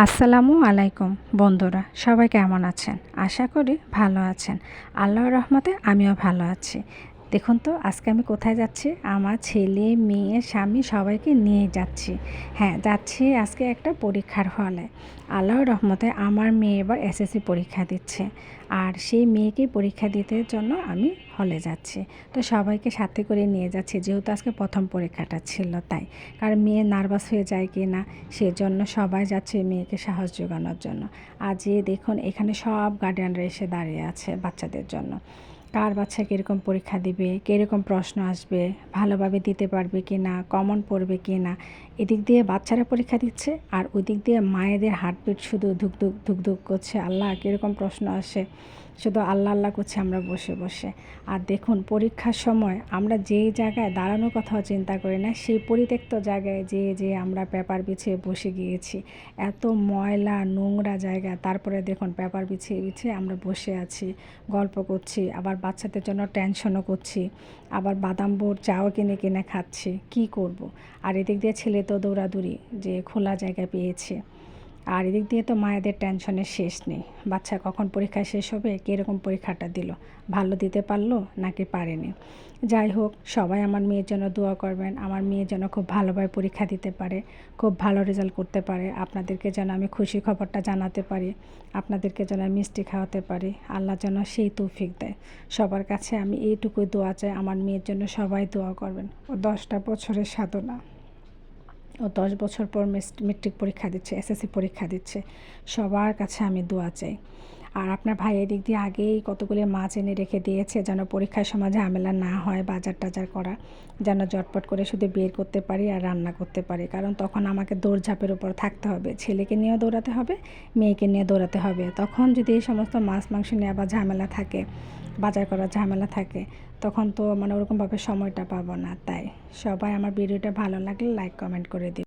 আসসালামু আলাইকুম বন্ধুরা, সবাই কেমন আছেন? আশা করি ভালো আছেন। আল্লাহর রহমতে আমিও ভালো আছি। দেখুন তো, আজকে আমি কোথায় যাচ্ছি? আমার ছেলে, মেয়ে, স্বামী সবাইকে নিয়ে যাচ্ছি। হ্যাঁ যাচ্ছি আজকে একটা পরীক্ষার হলে। আল্লাহর রহমতে আমার মেয়ে এবার এসএসসি পরীক্ষা দিচ্ছে। আর সেই মেয়েকে পরীক্ষা দিতে জন্য আমি হলে যাচ্ছি। তো সবাইকে সাথে করে নিয়ে যাচ্ছি, যেহেতু আজকে প্রথম পরীক্ষাটা ছিল তাই। কারণ মেয়ে নার্ভাস হয়ে যায় কি না, সেজন্য সবাই যাচ্ছে মেয়েকে সাহস যোগানোর জন্য। আজ দেখুন, এখানে সব গার্ডিয়ানরা এসে দাঁড়িয়ে আছে বাচ্চাদের জন্য। কার বাচ্চা কীরকম পরীক্ষা দিবে, কীরকম প্রশ্ন আসবে, ভালোভাবে দিতে পারবে কি না কমন পড়বে কি না এদিক দিয়ে বাচ্চারা পরীক্ষা দিচ্ছে আর ওই দিক দিয়ে মায়েদের হার্টবিট শুধু ধুকধুক ধুকধুক ধুক ধুক করছে, আল্লাহ কীরকম প্রশ্ন আসে। শুধু আল্লাহ আল্লাহ করছি, আমরা বসে বসে। আর দেখুন, পরীক্ষার সময় আমরা যেই জায়গায় দাঁড়ানোর কথাও চিন্তা করি না, সেই পরিত্যক্ত জায়গায় যে যে আমরা পেপার বিছিয়ে বসে গিয়েছি। এত ময়লা, নোংরা জায়গা, তারপরে দেখুন, পেপার বিছিয়ে বিছিয়ে আমরা বসে আছি, গল্প করছি, আবার বাচ্চাদের জন্য টেনশনও করছি, আবার বাদাম বোর চাও কিনে কিনে খাচ্ছি, কি করব। আর এদিক দিয়ে ছেলে তো দৌড়াদৌড়ি যে খোলা জায়গা পেয়েছে। আর এদিক দিয়ে তো মায়েদের টেনশনের শেষ নেই। বাচ্চা কখন পরীক্ষা শেষ হবে? কীরকম পরীক্ষাটা দিল? ভালো দিতে পারল নাকি পারেনি? যাই হোক, সবাই আমার মেয়ের জন্য দোয়া করবেন। আমার মেয়ের জন্য খুব ভালোভাবে পরীক্ষা দিতে পারে, খুব ভালো রেজাল্ট করতে পারে। আপনাদেরকে যেন আমি খুশি খবরটা জানাতে পারি, আপনাদেরকে যেন মিষ্টি খাওয়াতে পারি। আল্লাহ যেন সেই তৌফিক দেয়। সবার কাছে আমি এইটুকুই দোয়া চাই। আমার মেয়ের জন্য সবাই দোয়া করবেন। ও দশটা বছরের সাধনা। দশ বছর পর মেট্রিক পরীক্ষা দিচ্ছে এসএসসি পরীক্ষা দিচ্ছে। সবার কাছে আমি দোয়া চাই। আর আপনার ভাই এদিক দিয়ে আগেই কতগুলো মাছ এনে রেখে দিয়েছে যেন পরীক্ষার সময় ঝামেলা না হয় বাজার টাজার করা, যেন জটপট করে শুধু বের করতে পারি আর রান্না করতে পারি। কারণ তখন আমাকে দৌড়ঝাঁপের উপর থাকতে হবে, ছেলেকে নিয়েও দৌড়াতে হবে, মেয়েকে নিয়ে দৌড়াতে হবে। তখন যদি এই সমস্ত মাছ, মাংস নিয়ে আবার ঝামেলা থাকে, বাজার করার ঝামেলা থাকে, তখন তো মানে ওরকমভাবে সময়টা পাবো না। তাই সবাই আমার ভিডিওটা ভালো লাগলে লাইক কমেন্ট করে দিই